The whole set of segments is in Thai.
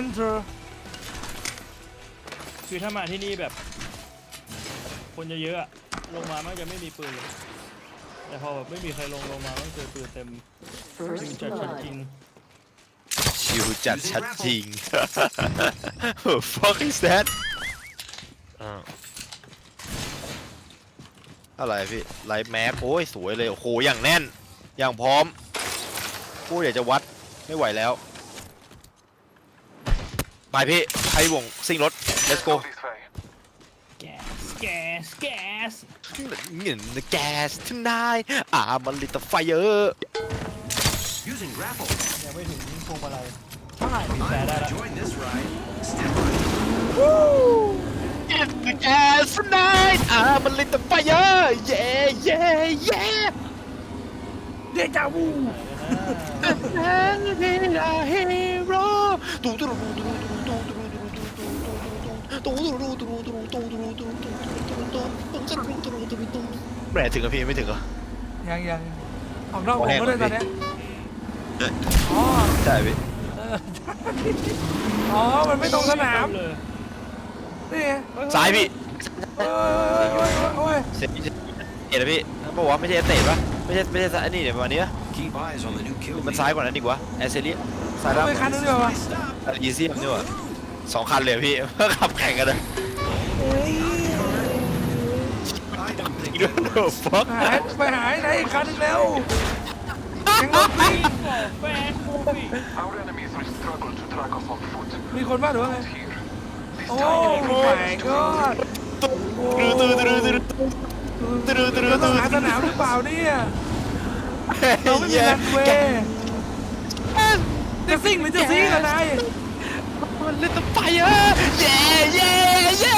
ยดูเหมือนจะเป็นเซ็นเตอร์คือถ้ามาที่นี่แบบ คนเยอะๆอะลงมามันจะไม่มีปืนเลยแต่พอแบบไม่มีใครลงลงมาต้องเจอปืนเต็ม First จริงจัดชัดจริง blood. ชิวจัดชัดจริง fuck is that อ่าอะไรพี่ไลท์แม็กโอ้ย สวยเลย โอ้โห อย่างแน่น อย่างพร้อม กูอยากจะวัดไม่ไหวแล้ว ไปพี่ใครวงซิ่งรถ let's go แก๊สแก๊สแก๊สเงิน gas tonight I'm a little fire Using grapple. ยังไม่ถึงพวงมาลัยมีแต่ได้ I ละ join this ride. Step right. In the gas tonight I'm a little fire yeah yeah yeah เดจาวูแหม่ถึงกับพี่ไม่ถึงเหรอ ยังยังออกนอกวขงอแห้งก็ได้ก่ตออนนพี่เนี้ยอ๋อใช่พี่เอออ๋อ มันไม่ตรงสนามเลยนี่ไงซ้ายพี่โอ้ยโอ้ยโอ้ยโอ้ยเสร็จพี่เอ็ดนะพี่เขาบอกว่าไม่ใช่เตะปะไม่ใช่ไม่ใช่อันนี้เดี๋ยวประมาณนี้ปะ Keep eyes on the new kill มันซ้ายกว่านั้นดีกว่าแอสเซรีซ้ายล่างไปคันนึงเดียววะ Stop. อีซี่นี่หว่า สองคันเลยพี่ เพื่อขับแข่งกันเลย I don't think ดู that ดู works. ฟักหายไปหายไหนอีกคันนึงแล้วยังรถมีแฟนมูฟี่ Our enemies will struggle to track us on foot. มีคนบ้างหรือว่าไง Here. This โอ้ time, my god ตื่นตื่นตื่นตื่นตื่นตื่นเราต้ตื่องนหาสนามหรือเปล่าเนี่ยเราไม่มีรันเวย์จะซิ่งหรือจะซีกันนาย มันเล่นตัวไฟเออเย้เย้เย้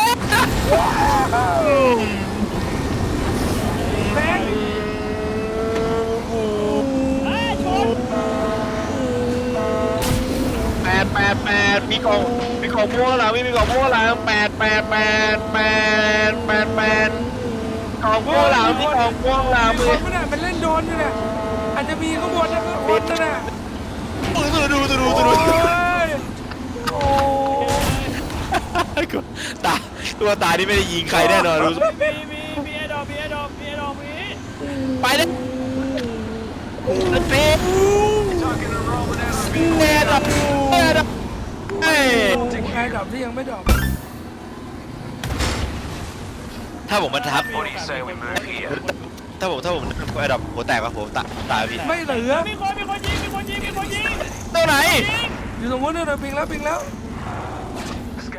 แบงค์ไอ้ชนแปดแปดแปดมีกล่องมีกล่องม่วงหลังมีกล่องม่วงหลังแปดแปดแปดแปดแปดแปดกล่องม่วงหลังมีกล่องม่วงหลังมีมืคอนไม่ได้เป็นเล่นโดนอยู่เนี่ยอาจจะมีข้างบนนะข้างบนนั่นน่ะดูดูดูดูโอ้ดูดู ตาตัวตานี่ไม่ได้ยิงใครแน่นอนดูมีมีมีไอ้ดอกมีไอ้ดอกมีไอ้ดอกมีไปเลยเป็น Talking around with enemy. แน่ดับแน่ดับเฮ้ยแอร์ดรอปที่ยังไม่ดรอปถ้าผมมาทับ What do you say we move here? ถ้าผมถ้าผมไอ้ดับหัวแตกวะผมตาตายพี่ไม่เหลือมีคนมีคนยิงมีคนยิงมีคนยิงตรงไหน อยู่ตรงนู้นเนี่ยปิงแล้วปิงแล้ว Scanning.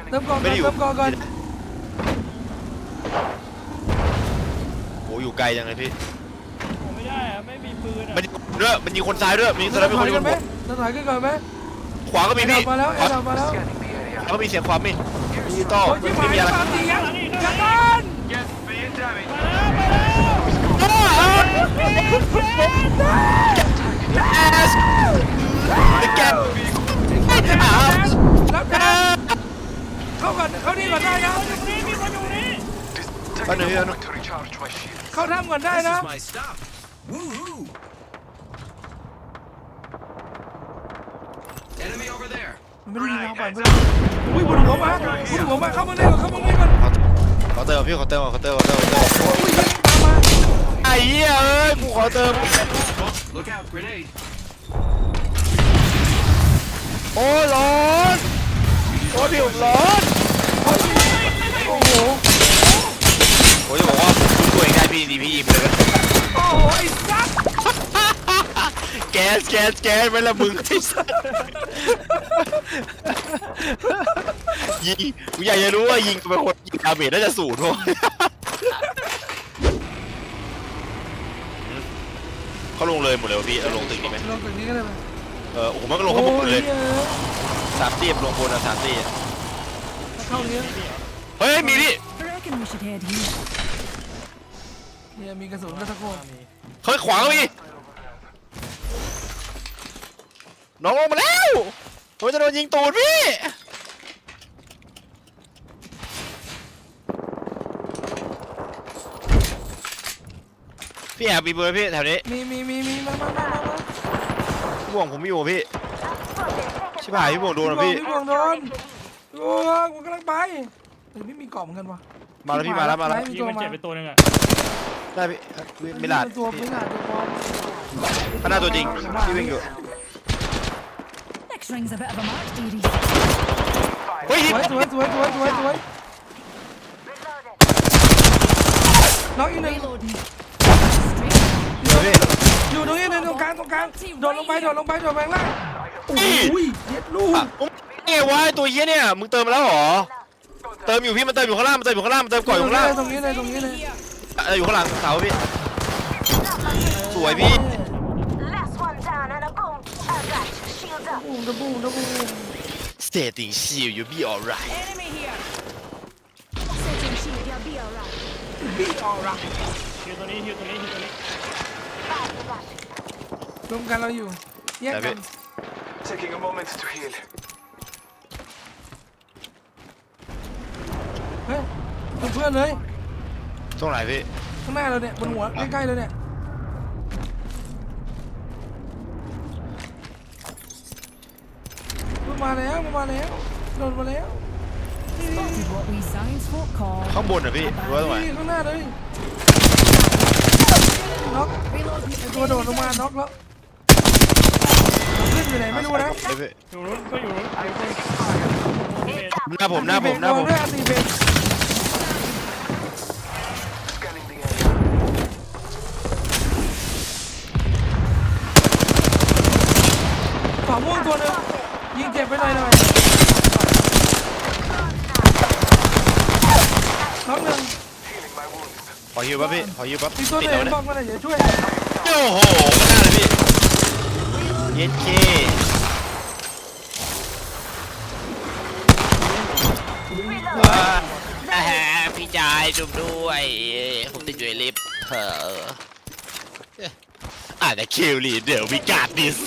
เติมก่อนไม่ได้อยู่ เติมก่อนก่อนโหอยู่ไกลจังเลยพี่ ผมไม่ได้อะไม่มีปืนอะมันยิงด้วยมันยิงคนซ้ายด้วย มีสไนเปอร์ถคอนยยิงกัคนนไหมหัวเราถอยกันก่อนไหมขวาก็มีแอร์ดรอพี่ปมาแล้วแอร์ดรอปมาแล้ว Scanning the area. แล้วก็มีเสียงความมีดิจิตอลโอ้ยชิบหาไม่ยมีแล้อะไรวปาตียังยังกัน Yes, being damaged. แกรับจ้า เข้าก่อนเข้านี่ก่อนได้นะ นี่มีคนอยู่นี่ This Ano, taking a ano? moment to recharge my shield. เข้าถ้ำก่อนได้ This นะ is my stop. Woohoo! Enemy over there. มันไม่ได้ยิงเราไปเพื่อนอุ้ยบนหัวมาบนหัวมาเข้ามาในก่อนเข้ามาในก่อนขอเติมพี่ขอเติมขอเติมขอเติมขอเติมอุ้ยยิงตามมาไอ้เหี้ยเอ้ยกูขอเติม Look out, grenade. โอ้ร้อนโอ้พี่ผมร้อน โอ้โหผมจะบอกว่าคุณตัวเองได้พี่ดีพี่ยิงไปเลยโอ้โหไอ้สัสแก๊สแก๊สแก๊สไม่ละมึงไอ้สัสยิงกูอยากจะรู้ว่ายิงเป็นคนยิงดาเมจน่าจะศูนย์วะเขาลงเลยหมดเลยวะพี่เราลงตึกนี้ไหมลงตึกนี้ก็ได้ไหมเออโอ้โหมันก็ลงข้างบนหมดเลยสามตีบลงบนอะสามตี เข้าเนี้ยเฮ้ยมีพี่ I reckon we should head here. เนี่ยมีกระสุนก็สักคนเฮ้ยขวาก็มีน้องลงมาแล้วผมจะโดนยิงตูดพี่พี่แอบมีเบอร์พี่แถวนี้มีมีมีมีมามามามามาห่วงผมอยู่พี่ชิบหายพี่บวงโดนเหรอพี่พี่บวงโดนพี่ บวงกูกำลังไปเฮ้ยไม่มีกรอบเหมือนกันวะ มาแล้วพี่มาแล้วมาแล้วไยิงมันเจ็บไปตัวหนึงอะได้พี่ไม่ไม่หลาดตัวไม่หลาดตัวปลอมข้างหน้าตัวจริงพี่วิ่งอยู่ Next ring's a bit of a mark, dearie. เฮ้ยสวยสวยสวยสวยสวยสวยน้องอีกหนึ่ง Reloading. เดี๋ยวพี่ อยู่ตรงนี้เลยตรงกลางตรงกลางโดดลงไปโดดลงไปโดดไปข้างล่างโอ้ยเย็ดลูกอะผม เอ้วะไอ้ตัวเหี้ยเนี่ยมึงเติมมาแล้วเหรอเติมอยู่พี่มันเติมอยู่ข้างล่างมันเติมอยู่ข้างล่างมันเติมก่อนอยู่ข้างล่างตรงนี้เลยตรงนี้เลยอะอยู่ข้างหลังเสาพี่สวยพี่ Last one down and a boom. I got you. Shields up. บูมตะบูมตะบูม Setting shield you be alright Enemy here. Setting shield. You'll be alright. บีออกละฮิวตัวนี้ฮิวตัวนี้ฮิวตัวนี้ Bye, bye. รวมกันเราอยู่แยกแต่กัพี่น Taking a moment to heal. เฮ้ย เพื่อนเลย ตรงไหนพี่ ข้างหน้าเราเนี่ยบนหัวใกล้ๆเราเนี่ยมันมาแล้วมันมาแล้วโดนมาแล้ว Spotted what we science folk call ข้างบนเหรอพี่หรือว่าตรงไหนนี่ข้างหน้าเลยน็อก reloading. ตัวโดดลงมาน็อกแล้วขึ้นอยู่ไหนไม่รู้นะเดี๋ยวพี่อยู่นู้นก็อยู่นู้นอยู่นู้นเมตรหน้าผมหน้าผมหน้าผมด้วยอันตีเบรก Scanning the area. ฝาม่วงตัวหนึงยิงเจ็บไปหน่อยหน่อยน็อกหนึ่ง Healing my wounds. ขอ ฮิวปั๊บพี่ ขอฮิวปั๊บอีกตัวหติดนึงแล้วบเนี่ยอกมาหน่อยเดี๋ยวช่วยโอ้โหข้างหน้าเลยพี่ เย็นเคว้าอ่าฮะพี่ชายดุมด้วยผมติดอยู่ในลิฟต์เอออ่าแต่คิวลีเดี๋ยววิกาดดิส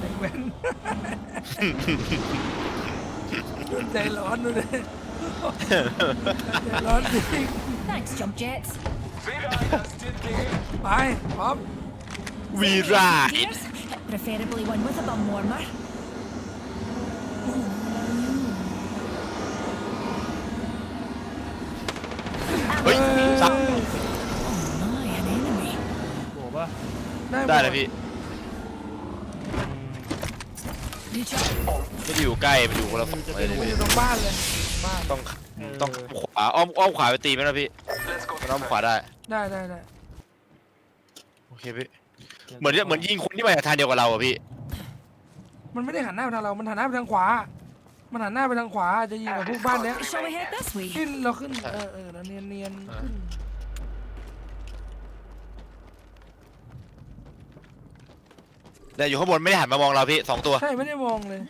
เด็กแว้นใจร้อนดูเลย ใจร้อนจริง Thanks, jump jets. ไปพร้อมวีราย Dears, preferably one with a bum warmer. เฮ้ยซับ Oh my, an enemy. โหป่ ได้หมได้เลยพี่ Reach up. ไม่ได้อยู่ใกล้มันอยู่คนละฝั่งเลยอพี่ยู่ตรงบ้านเลยบ้านต้องต้องขวาอ้อมอ้อมขวาไปตีไหมนะพี่ Let's go. มันอ้อมขวาได้ได้ได้ได้โอเคพี่เหมือนเหมือนยิงคนที่มาจากทางเดียวกับเราอะพี่มันไม่ได้หันหน้าไปทางเรา มันหันหน้าไปทางขวา มันหันหน้าไปทางขวาจะยิงกับพวกบ้านเนี้ย Shall we head this way? ขึ้นเราขึ้นเออเออเราเนียนเนียนๆขึ้น แต่อยู่ข้างบนไม่ได้หันมามองเราพี่สองตัวใช่ไม่ได้มองเลย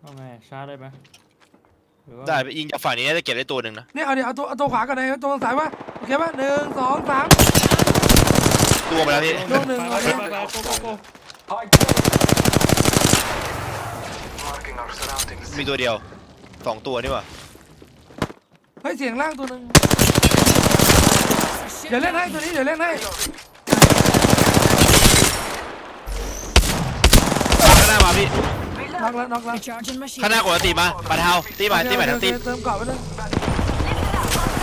เอาไงชาร์จได้ไหมหรือว่าได้ยิงจากฝั่งนี้น่าจะเก็บได้ตัวหนึ่งนะเนี่ยเอาเดี๋ยวเอาตัวเอาตัวขวาก่อนเลยเอาตัวซ้ายวะโอเคป่ะหนึ่งสองสามตัวมาแล้วพี่โดนหนึ่งไปโอไปเคไปไปโกโกโก Marking our surroundings. มีตัวเดียวสองตัวนี่หว่าเฮ้ยเสียงล่างตัวหนึ่งเดี๋ยวเล่นให้ตัวนี้เดี๋ยวเล่นให้ข้างหน้ามาพี่น็อกแล้วน็อกแล้ว Recharging my ข้างหน้ากดตีมาปะเทาตีใหม่ตีใหม่ทั้งตีโอเคเติมกรอบไปเลย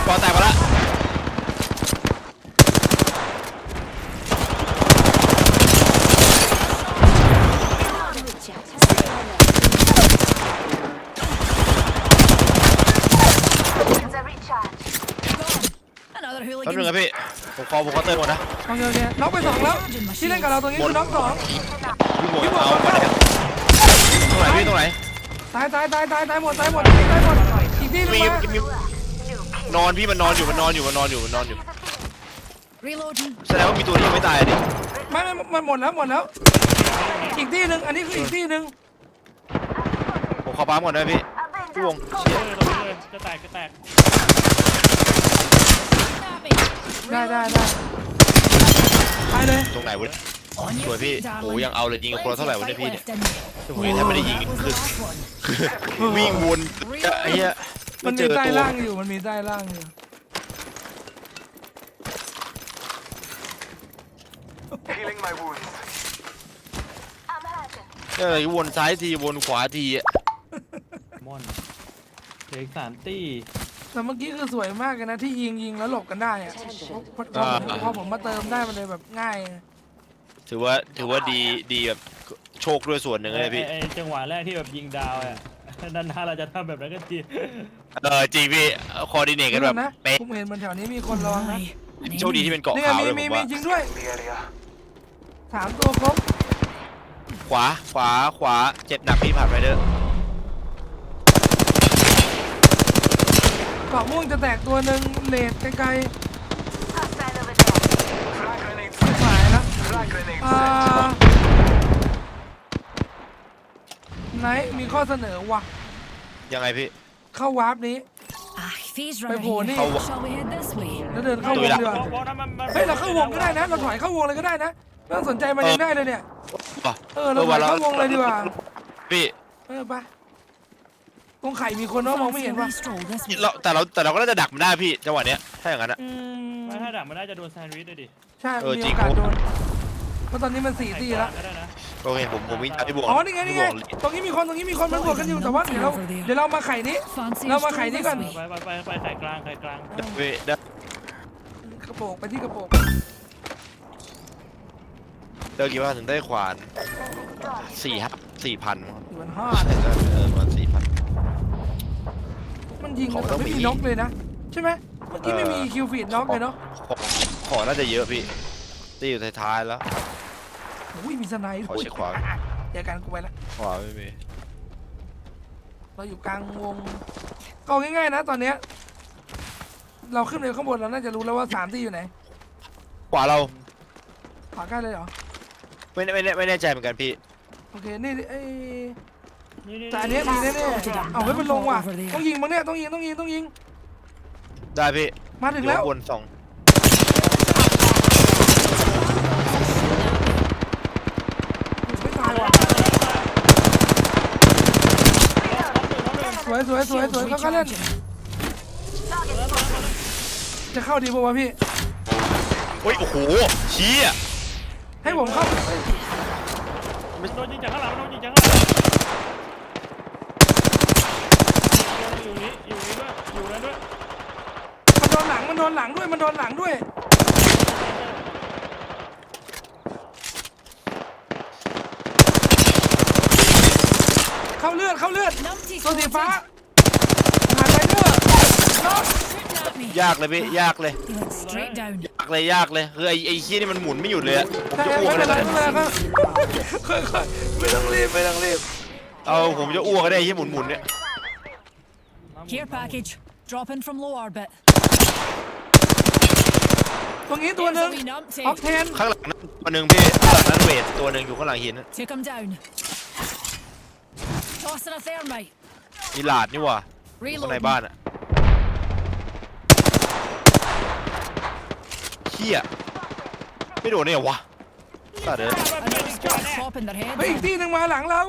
กองแตกมาละ It's a recharge. Another แป๊บนึง hooligan. ครับพี่ ผมขอผมขอเติมก่อนนะโอเคโอเคน็อกไปสองแล้วที่เล่นกับเราตรงนี้คือน็อกสองพี่บวกเอาก่อนนะครับตรงไหนพี่ตรงไหนตายตายตายตายตายหมดตายหมดตายหมดอีกที่หนึงมีมามีนอนพี่มันนอนอยู่มันนอนอยู่มันนอนอยู่มันนอนอยู่ Reloading. แสดงว่ามีตัวที่ยังไม่ตายอะดิไม่ไม่มันหมดแล้วหมดแล้ว อีกที่หนึ่งอันนี้คืออีกที่หนึ่งผมขอปั๊มก่อนนะพี่พี่วงเออตรงนี้เลยจะแตกจะแตก Happy. ได้ได้ได้ไปเลยตรงไหนวะ On สวย your พี่ feet, โอ้ darling. ยังเอาเลยยิงกับคนละเท่าไหร่วะเนี่ย Plenty พี่ of เนี่ย fight left in me. ผมยังแทบไม่ได้ยิง That was คื the อ last one. วิ่งวนจะไอ้เหี้ยมัไม่นเจมีอใต้ตัวล่างอยู่มันมีใต้ล่างอยู่ Healing my wounds. I'm hurting. เออวนซ้ายทีวนขวาทีอะมอนเหลืออีกสามตี้ แต่เมื่อกี้คือสวยมากเลยนะที่ยิงยิงแล้วหลบกันได้อะพอพอผมพอผมมาเติมได้มันเลยแบบง่ายถือว่าถือว่าดีดีแบบโชคด้วยส่วนหนึ่งเลยพี่ไอ้ไอ้จังหวะแรกที่แบบยิงดาวอะนานๆเราจะทำแบบนั้นกันทีเออจริงพี่คอร์ดิเนตกันแบบนะเป๊ะผมเห็นมันแถวนี้มีคนรอนะ My, an โชคดี enemy. ที่เป็นเกาะนี่ไงขาวมีเลยผมีมมีว่าจริงด้วย The area. สามตัวครบขวาขวาขวาเจ็บหนักพี่ผ่านไปเด้อ กาะม่วงจะแตกตัวหนึ่งเลดไกล Hostile over there. Frag grenade ๆไม่ set. หายแล้ว Frag grenade อ่า set. ไหนมีข้อเสนอว่ะ ยังไงพี่ เข้าวาร์ปนี้ Ah, phase Mày runner buồn here. đi. Không. Shall we head this way? แล้วเดินเข้าวง Tôi ดี đặt. กว่าบอกบอกนะมันมันเฮ้ยเราเข้าวงก็ได้นะเราถอยเข้าวงเลยก็ได้นะไม่ต้องสนใจมันยังได้เลยเนี่ยเออเราถอยเข้าวงเลยดีกว่าพี่ เออไป ตรงไข่มีคนเนาะมองไม่ Fancy เห็ a นว่ะ wee stroll this way. เราแต่เราแต่เราก็น่าจะดักมันได้พี่จังหวะเนี้ยถ้าอย่างนั้นอะอืมไม่ถ้าดักมันน่าจะโดนแซนด์วิชด้วยดิใช่เออมีจริโอง กาสโดนเพราะตอนนี้มันสี่ตีแล้ว ก็ได้นะโอเคผมผมวิ่งตามพี่บวงอ๋อ นี่ไง นี่ไงพี่บวตรงนี้มีคน ตรงนี้มีคน มันบวกกันอยู่ แต่ว่าเดี๋ยวเรา เดี๋ยวเรามาไข่นี้ Fancy Đâu a mà stroll khải đi this con. way. ไปไปไปไปไข่กลางไข่กลางเดี๋ยวพี่เดี๋ยวกระโปรงไปที่กระโปรงเดินกี่ว่าถึงได้ขวานสี่ฮะสี่พันอยู่มันห้าเออประมาณสี่พัน มันยิงขกัอนงแต่ต้องไม่มี มีน็อกเลยนะ ใช่ไหมเมื่อกี้ไม่เออมีคิวฟีดน็อกเลยเนาะของของน่าจะเยอะพี่ตีอยู่ท้ายๆแล้ว อุ้ยมีสไนด์ขอด้วยเช็คขวาเจอกันกูไปละ ขวาไม่มีเราอยู่กลางวงก็เอาง่ายๆนะ ตอนเนี้ย เราขึ้นไปข้างบนเราน่าจะรู้แล้วว่าสามที่อยู่ไหนขวาเราขวาใกล้เลยเหรอ ไม่ไม่แน่ไม่แน่ใจเหมือนกันพี่ โอเค นี่เอ้ยนี่นี่ แต่อันเนี้ยมีแน่ๆเอาไว้มันลงว่ะ ต้องยิงมั้งเนี่ย ต้องยิง ต้องยิง ต้องยิง ได้พี่มาถึงอยู่แล้วข้างบนสองไม่ตายว่ะ สวยสวยสวยสวยเขาก็เล่น จะเข้าดีป่าวะพี่ โอ้ย โอ้โหชี้อะให้ผมเข้ามันโดนยิงจากข้างหลังมันโดนยิงจากข้างหลัง อยู่นี่อยู่นี่ด้วยอยู่นั่นด้วยมันโดนหลังมันโดนหลังด้วยมันโดนหลังด้วยเข้าเลือดเข้าเลือด Numpty ตัวสีฟ้า spotted. หายไปเดอร์น็อก Shooting at me. ยากเลยพี่ยากเลย He went straight down. ยากเลยยากเลยคือไอ้ไอ้ชี้ยนี่มันหมุนไม่หยุดเลยอะผมใช่จะอ้วไม่กเป็นไรเลยไม่เป็นไรครับค่อยๆไม่ต้องรีบไม่ต้องรีบเอาผมจะอ้วกก็ได้ไอ้ที่หมุนหมุนๆเนี่ย Care package. Dropping from low orbit. ตรงนี้ตัวหนึ่ง Here's a wee numpty. ออกเทนข้างหลังนั้นตัวหนึ่งพี่ข้างหลังนั้นเวทตัวหนึ่งอยู่ข้างหลังหิน Took him down. Tossing a thermite. มีหลาดนี่หว่าข้างใน Reload. บ้านอะเฮียไม่โดนเนี่ยเหรอวะสัตว์เด้อ Another squad popping their เฮ้ยอีก heads ที่ in. หนึ่งมาหลังเรา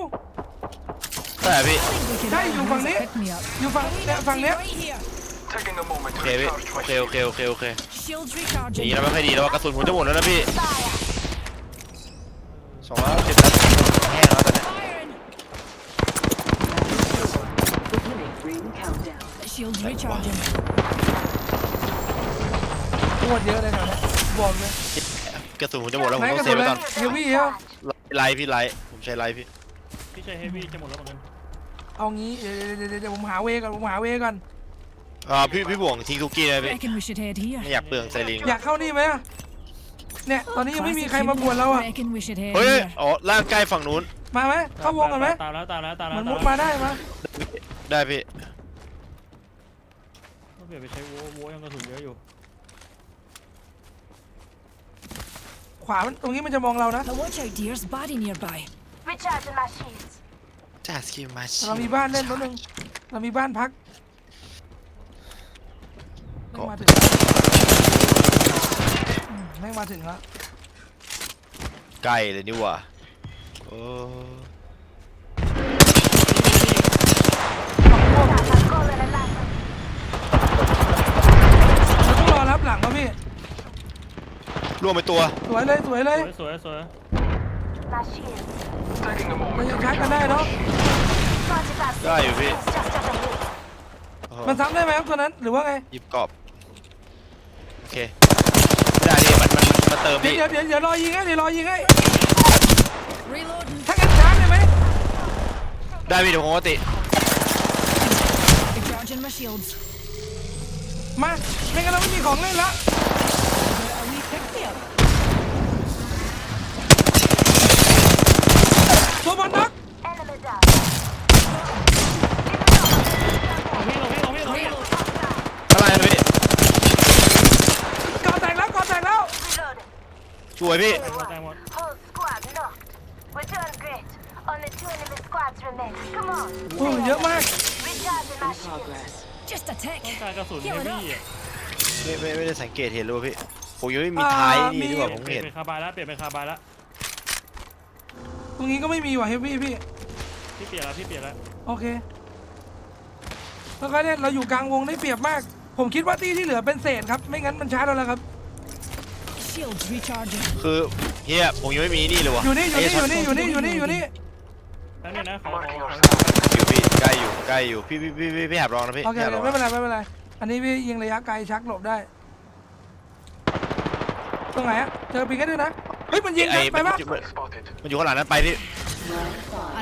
แต่พี่ We could Hey, have you him from as a there? pick me up. อยู่ฝั่งเนี่ยฝั่งเนี้ย Right here. Taking a moment โอ to เคพี่ recharge โอ my เคโอเคโอเคโอเค Shields อย่าง recharging. นี้เราไม่ค่อยดีแล้วว่ากระสุนผมจะหมดแล้วนะพี่ Fire. สองร้อยสิบนัดแห้งแล้วตอนเนี้ย Firing. Shields recharging. โคตรเยอะเลยแถวเนี้ยบอกเลยกระสุนผมจะหมดแล้วผไหมนต้กัอนงเซสุฟดไว้แล้ก่วอนเฮฟวี่เหรอไลท์พี่ไลท์ผมใช้ไลท์พี่พี่ใช้เฮฟวี่จะหมดแล้วเหมือนกัน เอางี้เดี๋ยวเดี๋ยวเดี๋ยวเดี๋ยวผมหาเวก่อนผมหาเวก่อน อ่าพี่พี่บ่วงทิ้งทุกกี้เลยพี่ Reckon we should head here. ไม่อยากเปลืองไซริงอยากเข้านี่ไหมอะเนี่ยตอนนี้ยังไม่มีใครมาบวนเราอะ Reckon we should head เฮ้ย here. อ๋อล่างใกล้ฝั่งนู้น มาไหมเข้าวงกันไหมตามแล้วตามแล้วตามเหแล้วมือนมุกมาได้มาได้พี่ ต้องเปลี่ยนไปใช้โว้โว้ยังกระสุนเยอะอยู่ขวามันตรงนี้มันจะมองเรานะ Now watch out, dears. Body nearby. Recharging my shields. จ้าสกิลมาชิเรามีบ้านเล่นตัวหนึ่งเรามีบ้านพักแม่งมาถึงแล้วอืมแม่งมาถึงแล้วใกล้เลยนี่หว่าโอ้ I'm calling a line. เราต้องรอรับหลังวะพี่ร่วมไปตัว สวยเลยสวยเลสยวยสวยสวย My shield. Taking a มัน moment. ยังชาร์จกันได้เนาะ45 Right, you seconds. Just up ahead. เออมันซ้ำได้ไหมครับตัวนั้นหรือว่าไงหยิบกรอบ โอเคไม่ได้ดิมันมันมันเติมเดี๋ยวพี่เดี๋ยวเดี๋ยวเดี๋ยวรอยิงให้เดี๋ยวรอยิงให้ Reloading. ถ้างั้นชาร์จได้ไหมได้พี่เดี๋ยวผมปกติ Recharging my shields. มาไม่งั้นเราไม่มีของเล่นละ A wee pick me up. ตัวบอลน็อก Enemy down. พี่ลงพี่ลงพี่ลงพี่อะไรนะพี่ก่อแตกแล้วก่อแตกแล้ว Reloading. สวยพี่แตงหมด Whole squad knocked. We're doing great. Only two enemy squads remain. Come on. โอ้เยอะมาก Recharging my shield. Just a tick. การกระสุนเฮ Heal it ฟวี่ up. อะไม่ไม่ไม่ได้สังเกตเห็นเลยว่ะพี่ผมยังไม่มีอ่าท้ายมีนี่ดีกว่าผมเปลี่ยเห็นนเป็นคาร์บายแล้วเปลี่ยนเป็นคาร์บายแล้ว ตรงนี้ก็ไม่มีว่ะเฮฟวี่พี่ พี่เปลี่ยนแล้วพี่เปลี่ยนแล้วโอเคแล้วก็เนี่ยเราอยู่กลางวงได้เปรียบมาก ผมคิดว่าที่ที่เหลือเป็นเศษครับ ไม่งั้นมันชาร์จเราแล้วครับ Shields recharging. คือเฮียผมยังไม่มีนี่เลยวะอยู่นี่อยู่นี่ไช็อยู่นี่อยู่นี่อยู่นี่อยู่นี่ แป๊บนึงนะขอขอ Marking ขอ our surroundings. อยู่พี่ใกล้อยู่ใกล้อยู่พี่พี่พี่พี่พี่แอบรองนะพี่โอเคพี่แอบรองไม่เป็นไรไม่เป็นไร อันนี้พี่ยิงระยะไกลชักหลบได้ ตรงไหนอะเจอปิงกันด้วยนะเฮ้ยมันยิงไอ้กันไปมันปะอยู่ Spotted. มันอยู่ข้างหลังนั้นไปพี่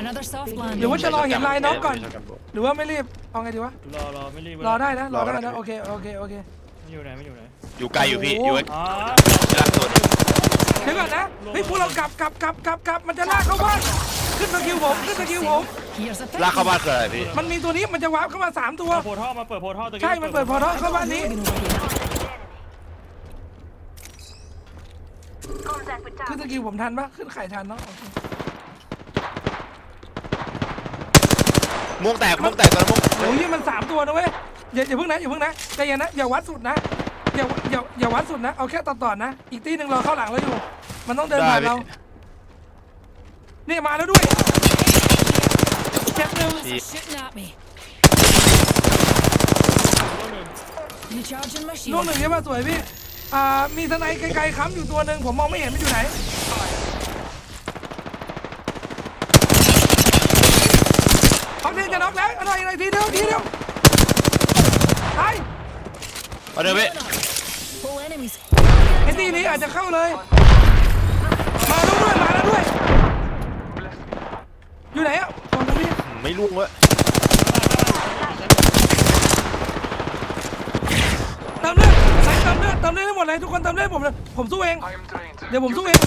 Another soft หรือ landing. ว่าจะรอเห็นลายน็อกก่อน หรือว่าไม่รีบเอาไงดีวะรอรอไม่รีบรอได้นะรอได้รอได้นะโอเคโอเคโอเคไม่อยู่ไหนไม่อยู่ไหนอยู่ไกลอยู่พี่โอ้อโหยู่อ๋อที่ล่างสุดเดี๋ยวก่อนนะเฮ้ยพวกเรากลับกลับกลับกลับกลับมันจะลากเข้าบ้านขึ้นสกิลผมขึ้นสกิลผม Here's a ลาก pick. เข้าบ้านคืออะไรพี่มันมีตัวนี้มันจะวาร์ปเข้ามาสามตัว เปิดโพท่อมาเปิดโพท่อตะกี้ใช่มันเปิดพอร์ทัลเข้าบ้านนี้ Contact with ขึ้น target. สกิลผมทันปะขึ้นไข่ทันเนาะโอเคม่วงแตกม่วงแตกตอนนั้นม่วงโอ้ยมันสามตัวนะเว้ยอย่าอย่าเพิ่งนะอย่าเพิ่งนะใจเย็นนะอย่าวัดสุดนะอย่าอย่าอย่าวัดสุดนะเอาแค่ต่อต่อๆนะ อีกตีหนึ่งเราเข้าหลังเราอยู่ มันต้องเดินผ่านเรานี่มาแล้วด้วยเจ็บหนึ่ง Shooting at me. Recharging my ลูก shield. หนึ่งใช่ป่ะสวยพี่ อ่ามีทนายไกลๆค้ำอยู่ตัวหนึ่งผมมองไม่เห็นมันอยู่ไหนออกเดนจะน็อกแล้วเอาหน่อยหน่อยทีเดียวทีเดียวตายมาเดินพี่ Full enemies. ไอ้ตีนี้อาจจะเข้าเลย มาแล้วด้วยมาแล้วด้วย อยู่ไหนอะตรงนี้ไม่ล่วงเว้ย เติมเลือดไหนเติมเลือดเติมเลือดให้หมดเลยทุกคนเติมเลือดให้ผมเลยผมสู้เอง I am drained. เดี๋ยวผมสู้เอง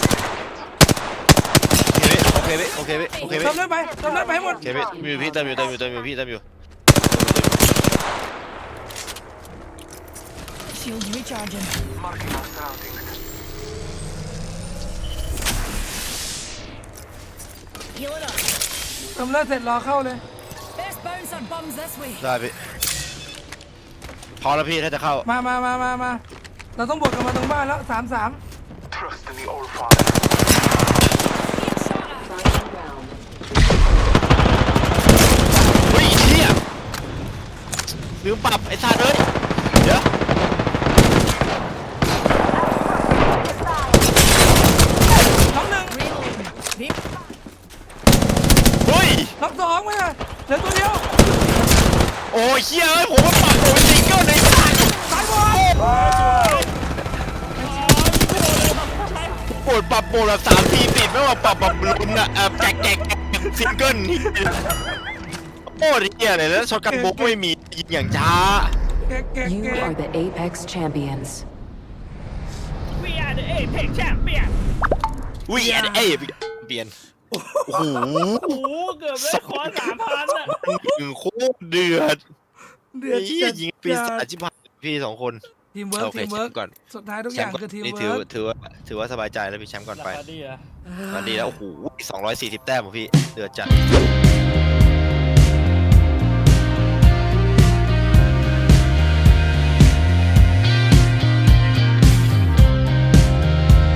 โอเคพี่โอเคพี่โอเคพี่โอเคเติพี่มเลือดไปเติมเลือดไปให้หมดโอเคพี่มีอยู่พี่เติมอยู่เติมอยู่เติมอยู่พี่เติมอยู่ Shields recharging. Marking our surroundings. Heal it up. เติมเลือดเสร็จรอเข้าเลย Best bounce our bums this way. ได้พี่ พอแล้วพี่ถ้าจะเข้า มามามามามาเราต้องบวกกันมาตรงบ้านแล้วสามสาม Trust in the All Father. Being shot at. เฮ้ยเฮียลืมปรับไอ้สัตว์เอ้ยเดี๋ยวน้องหนึ่ง Reloading. Ve- เฮ้ยน้องสองมาเหลือตัวเดียว โอ้ยเฮียเอ้ยผมว่าปรับโดนซิงเกิลในบ้าน สายบอล ปวดปรับโปรแบบสามทีติดไม่ว่าปรับแบบลุ้นอะเออแจกแจกแจกซิงเกิลนี่โอ้ยเฮียเลยแล้วช็อตกันบุกไม่มียิงอย่างช้าเก๊กเก๊ก You เก๊ก are the Apex champions. We are the Apex Champion วิ่งเอ้ยเปลี่ยนโอ้โหโอ้โหเกือบได้คอสามพันอะหนึ่งโคตรเดือดเดือดเฮียจัดยิงปีศาจชิบหายพี่สองคน ทีมเวิร์กโอเคทีมแชเวิร์มกป์ก่อนสุดท้ายทุกอแชย่ามงป์ก่อนคือทีมนี่เวิถือร์กถือว่าถือว่าสบายใจแล้วพี่แชมป์ก่อนราไปคาดีอะตอนนี้แล้วโอ้โห240แต้มของพี่เดือดจัด